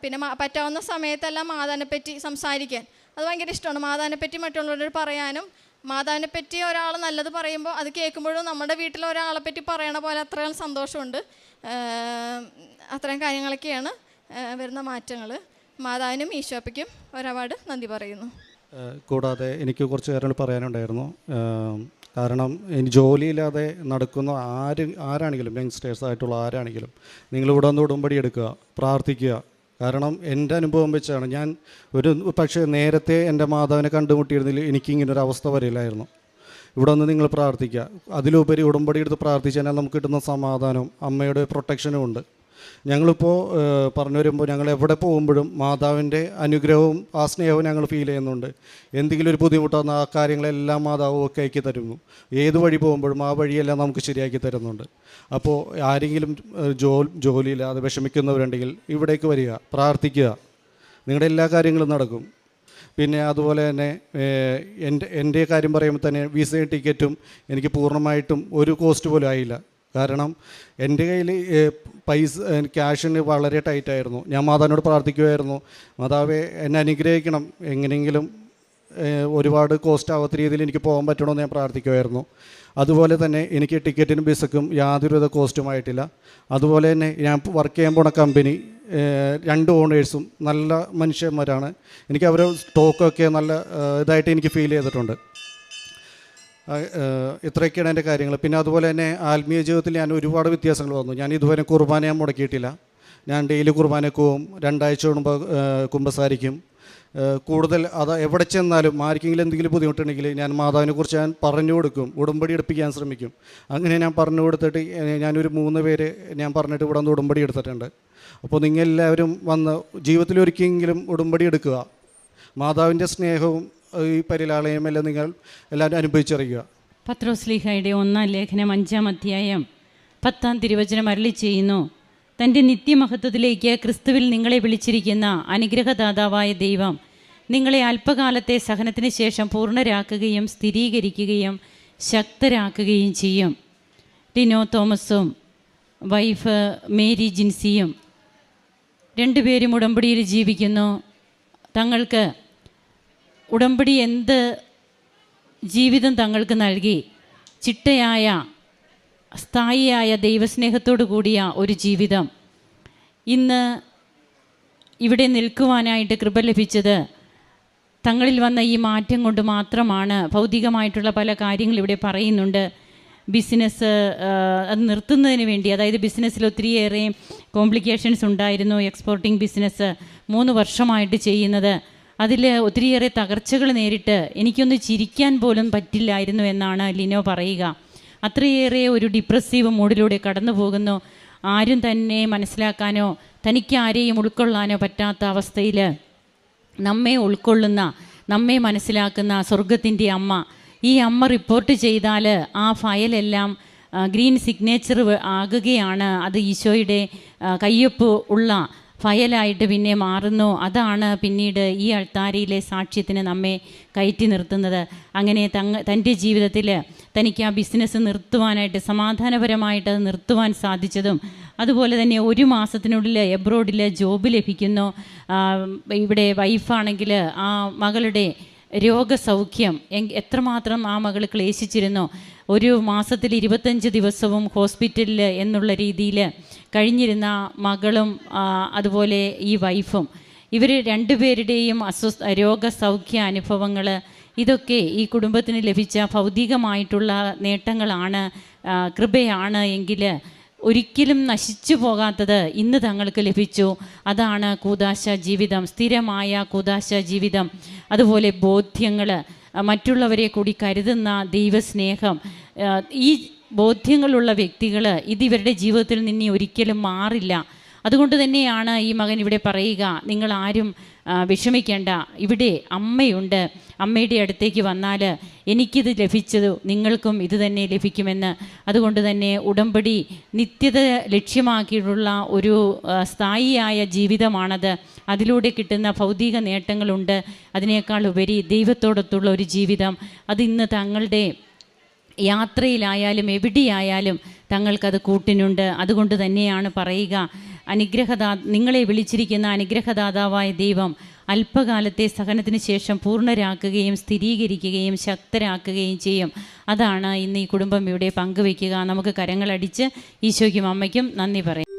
പിന്നെ പറ്റാവുന്ന സമയത്തെല്ലാം മാതാനെപ്പറ്റി സംസാരിക്കാൻ. അത് ഭയങ്കര ഇഷ്ടമാണ്. മാതാനെപ്പറ്റി പറ്റി മറ്റുള്ളവരോട് പറയാനും മാതാവിനെപ്പറ്റി ഒരാൾ നല്ലത് പറയുമ്പോൾ അത് കേൾക്കുമ്പോഴും നമ്മുടെ വീട്ടിൽ ഒരാളെ പറ്റി പറയണ പോലെ അത്രയും സന്തോഷമുണ്ട്. അത്രയും കാര്യങ്ങളൊക്കെയാണ് വരുന്ന മാറ്റങ്ങൾ മാതാവിനും ഈശോപ്പയ്ക്കും ഒരുപാട് നന്ദി പറയുന്നു. കൂടാതെ എനിക്ക് കുറച്ച് കാര്യങ്ങൾ പറയാനുണ്ടായിരുന്നു. കാരണം ഇനി ജോലിയില്ലാതെ നടക്കുന്ന ആര് ആരാണെങ്കിലും യങ്സ്റ്റേഴ്സ് ആയിട്ടുള്ള ആരാണെങ്കിലും നിങ്ങളിവിടെ വന്ന് ഉടമ്പടി എടുക്കുക പ്രാർത്ഥിക്കുക. കാരണം എന്റെ അനുഭവം വെച്ചാണ് ഞാൻ ഒരു പക്ഷേ നേരത്തെ എന്റെ മാതാവിനെ കണ്ടുമുട്ടിയിരുന്നെങ്കിൽ എനിക്കിങ്ങനൊരു അവസ്ഥ വരില്ലായിരുന്നു ഇവിടെ വന്ന് നിങ്ങൾ പ്രാർത്ഥിക്കുക. അതിലുപരി ഉടമ്പടി എടുത്ത് പ്രാർത്ഥിച്ചാൽ നമുക്ക് കിട്ടുന്ന സമാധാനവും അമ്മയുടെ പ്രൊട്ടക്ഷനും ഉണ്ട്. ഞങ്ങളിപ്പോൾ പറഞ്ഞു വരുമ്പോൾ ഞങ്ങൾ എവിടെ പോകുമ്പോഴും മാതാവിന്റെ അനുഗ്രഹവും ആ സ്നേഹവും ഞങ്ങൾ ഫീൽ ചെയ്യുന്നുണ്ട്. എന്തെങ്കിലും ഒരു ബുദ്ധിമുട്ടാകുന്ന ആ കാര്യങ്ങളെല്ലാം മാതാവ് ഒക്കെ ആക്കി തരുന്നു. ഏത് വഴി പോകുമ്പോഴും ആ വഴിയെല്ലാം നമുക്ക് ശരിയാക്കി തരുന്നുണ്ട്. അപ്പോൾ ആരെങ്കിലും ജോ ജോലിയില്ലാതെ വിഷമിക്കുന്നവരുണ്ടെങ്കിൽ ഇവിടേക്ക് വരിക പ്രാർത്ഥിക്കുക. നിങ്ങളുടെ എല്ലാ കാര്യങ്ങളും നടക്കും. പിന്നെ അതുപോലെ തന്നെ എന്റെ എന്റെ കാര്യം പറയുമ്പോൾ തന്നെ വിസയും ടിക്കറ്റും എനിക്ക് പൂർണമായിട്ടും ഒരു കോസ്റ്റ് പോലും ആയില്ല. കാരണം എന്റെ കയ്യിൽ പൈസ ക്യാഷിന് വളരെ ടൈറ്റായിരുന്നു ഞാൻ മാതാവിനോട് പ്രാർത്ഥിക്കുമായിരുന്നു മാതാവെ എന്നെ അനുഗ്രഹിക്കണം. എങ്ങനെയെങ്കിലും ഒരുപാട് കോസ്റ്റ് ആവാത്ത രീതിയിൽ എനിക്ക് പോകാൻ പറ്റണമെന്ന് ഞാൻ പ്രാർത്ഥിക്കുമായിരുന്നു അതുപോലെ തന്നെ എനിക്ക് ടിക്കറ്റിനും ബിസക്കും യാതൊരുവിധ കോസ്റ്റുമായിട്ടില്ല അതുപോലെ തന്നെ ഞാൻ വർക്ക് ചെയ്യാൻ പോണ കമ്പനി രണ്ട് ഓണേഴ്സും നല്ല മനുഷ്യന്മാരാണ്. എനിക്ക് അവരെ സ്റ്റോക്കൊക്കെ നല്ല ഇതായിട്ട് എനിക്ക് ഫീൽ ചെയ്തിട്ടുണ്ട്. ഇത്രയൊക്കെയാണ് എന്റെ കാര്യങ്ങൾ. പിന്നെ അതുപോലെ തന്നെ ആത്മീയ ജീവിതത്തിൽ ഞാൻ ഒരുപാട് വ്യത്യാസങ്ങൾ വന്നു. ഞാൻ ഇതുവരെ കുർബാന ഞാൻ മുടക്കിയിട്ടില്ല. ഞാൻ ഡെയിലി കുർബാനക്ക് പോവും. രണ്ടാഴ്ച കൂടുമ്പോൾ കുമ്പസാരിക്കും. കൂടുതൽ അത് എവിടെ ചെന്നാലും ആർക്കെങ്കിലും എന്തെങ്കിലും ബുദ്ധിമുട്ടുണ്ടെങ്കിൽ ഞാൻ മാതാവിനെ കുറിച്ച് ഞാൻ പറഞ്ഞു കൊടുക്കും. ഉടമ്പടി എടുപ്പിക്കാൻ ശ്രമിക്കും. അങ്ങനെ ഞാൻ പറഞ്ഞു കൊടുത്തിട്ട് ഞാനൊരു മൂന്ന് പേര് ഞാൻ പറഞ്ഞിട്ട് ഇവിടെ നിന്ന് ഉടമ്പടി എടുത്തിട്ടുണ്ട്. അപ്പോൾ നിങ്ങൾ എല്ലാവരും വന്ന് ജീവിതത്തിൽ ഒരിക്കലെങ്കിലും ഉടമ്പടി എടുക്കുക. മാതാവിന്റെ സ്നേഹവും ഈ പരിലാളയം എല്ലാം നിങ്ങൾ എല്ലാവരും അനുഭവിച്ചറിയുക. പത്രോസ്ലിഹയുടെ ഒന്നാം ലേഖനം അഞ്ചാം അധ്യായം പത്താം തിരുവചനം അരളി ചെയ്യുന്നു. തന്റെ നിത്യമഹത്വത്തിലേക്ക് ക്രിസ്തുവിൽ നിങ്ങളെ വിളിച്ചിരിക്കുന്ന അനുഗ്രഹദാതാവായ ദൈവം നിങ്ങളെ അല്പകാലത്തെ സഹനത്തിന് ശേഷം പൂർണരാക്കുകയും സ്ഥിരീകരിക്കുകയും ശക്തരാക്കുകയും ചെയ്യും. ടിനോ തോമസും വൈഫ് മേരി ജിൻസിയും രണ്ടുപേരും ഉടമ്പടിയിൽ ജീവിക്കുന്നു. തങ്ങൾക്ക് ഉടമ്പടി എന്ത് ജീവിതം തങ്ങൾക്ക് നൽകി? ചിട്ടയായ സ്ഥായിയായ ദൈവസ്നേഹത്തോടു കൂടിയ ഒരു ജീവിതം. ഇന്ന് ഇവിടെ നിൽക്കുവാനായിട്ട് കൃപ ലഭിച്ചത് തങ്ങളിൽ വന്ന ഈ മാറ്റം കൊണ്ട് മാത്രമാണ്. ഭൗതികമായിട്ടുള്ള പല കാര്യങ്ങളും ഇവിടെ പറയുന്നുണ്ട്. ബിസിനസ് അത് നിർത്തുന്നതിന് വേണ്ടി അതായത് ബിസിനസ്സിൽ ഒത്തിരിയേറെ കോംപ്ലിക്കേഷൻസ് ഉണ്ടായിരുന്നു എക്സ്പോർട്ടിംഗ് ബിസിനസ് മൂന്ന് വർഷമായിട്ട് ചെയ്യുന്നത്. അതിൽ ഒത്തിരിയേറെ തകർച്ചകൾ നേരിട്ട് എനിക്കൊന്ന് ചിരിക്കാൻ പോലും പറ്റില്ലായിരുന്നു എന്നാണ് ലിനോ പറയുക. അത്രയേറെ ഒരു ഡിപ്രസീവ് മൂഡിലൂടെ കടന്നു പോകുന്നു. ആരും തന്നെ മനസ്സിലാക്കാനോ തനിക്ക് ആരെയും ഉൾക്കൊള്ളാനോ പറ്റാത്ത അവസ്ഥയിൽ നമ്മെ ഉൾക്കൊള്ളുന്ന നമ്മെ മനസ്സിലാക്കുന്ന സ്വർഗത്തിന്റെ അമ്മ. ഈ അമ്മ റിപ്പോർട്ട് ചെയ്താൽ ആ ഫയലെല്ലാം ഗ്രീൻ സിഗ്നേച്ചർ ആകുകയാണ്. അത് ഈശോയുടെ കയ്യൊപ്പ് ഉള്ള ഫയലായിട്ട് പിന്നെ മാറുന്നു. അതാണ് പിന്നീട് ഈ അൾത്താരയിലെ സാക്ഷ്യത്തിന് നമ്മെ കയറ്റി നിർത്തുന്നത്. അങ്ങനെ തങ്ങ തന്റെ ജീവിതത്തിൽ തനിക്ക് ആ ബിസിനസ് നിർത്തുവാനായിട്ട് സമാധാനപരമായിട്ട് അത് നിർത്തുവാൻ സാധിച്ചതും അതുപോലെ തന്നെ ഒരു മാസത്തിനുള്ളിൽ എബ്രോഡിൽ ജോബ് ലഭിക്കുന്നു. ഇവിടെ വൈഫാണെങ്കിൽ ആ മകളുടെ രോഗസൗഖ്യം എത്രമാത്രം ആ മകൾ ക്ലേശിച്ചിരുന്നോ. ഒരു മാസത്തിൽ ഇരുപത്തഞ്ച് ദിവസവും ഹോസ്പിറ്റലിൽ എന്നുള്ള രീതിയിൽ കഴിഞ്ഞിരുന്ന മകളും അതുപോലെ ഈ വൈഫും ഇവർ രണ്ടുപേരുടെയും അസ്വസ്ഥ രോഗസൗഖ്യ അനുഭവങ്ങൾ ഇതൊക്കെ ഈ കുടുംബത്തിന് ലഭിച്ച ഭൗതികമായിട്ടുള്ള നേട്ടങ്ങളാണ് കൃപയാണ് എങ്കിൽ ഒരിക്കലും നശിച്ചു പോകാത്തത് ഇന്ന് തങ്ങൾക്ക് ലഭിച്ചു. അതാണ് കൂതാശ ജീവിതം സ്ഥിരമായ കൂതാശ ജീവിതം. അതുപോലെ ബോധ്യങ്ങൾ മറ്റുള്ളവരെ കൂടി കരുതുന്ന ദൈവസ്നേഹം. ഈ ബോധ്യങ്ങളുള്ള വ്യക്തികൾ ഇത് ഇവരുടെ ജീവിതത്തിൽ നിന്ന് ഒരിക്കലും മാറില്ല. അതുകൊണ്ട് തന്നെയാണ് ഈ മകൻ ഇവിടെ പറയുക നിങ്ങൾ ആരും വിഷമിക്കേണ്ട. ഇവിടെ അമ്മയുണ്ട്. അമ്മയുടെ അടുത്തേക്ക് വന്നാൽ എനിക്കിത് ലഭിച്ചത് നിങ്ങൾക്കും ഇത് തന്നെ ലഭിക്കുമെന്ന്. അതുകൊണ്ട് തന്നെ ഉടമ്പടി നിത്യത ലക്ഷ്യമാക്കിയിട്ടുള്ള ഒരു സ്ഥായിയായ ജീവിതമാണത്. അതിലൂടെ കിട്ടുന്ന ഭൗതിക നേട്ടങ്ങളുണ്ട്. അതിനേക്കാൾ ഉപരി ദൈവത്തോടൊത്തുള്ള ഒരു ജീവിതം. അത് ഇന്ന് തങ്ങളുടെ യാത്രയിലായാലും എവിടെയായാലും തങ്ങൾക്കത് കൂട്ടിനുണ്ട്. അതുകൊണ്ട് തന്നെയാണ് പറയുക അനുഗ്രഹദാ നിങ്ങളെ വിളിച്ചിരിക്കുന്ന അനുഗ്രഹദാതാവായ ദൈവം അല്പകാലത്തെ സഹനത്തിന് ശേഷം പൂർണരാക്കുകയും സ്ഥിരീകരിക്കുകയും ശക്തരാക്കുകയും ചെയ്യും. അതാണ് ഇന്ന് ഈ കുടുംബം ഇവിടെ പങ്കുവയ്ക്കുക. നമുക്ക് കരങ്ങളടിച്ച് ഈശോയ്ക്കും അമ്മയ്ക്കും നന്ദി പറയും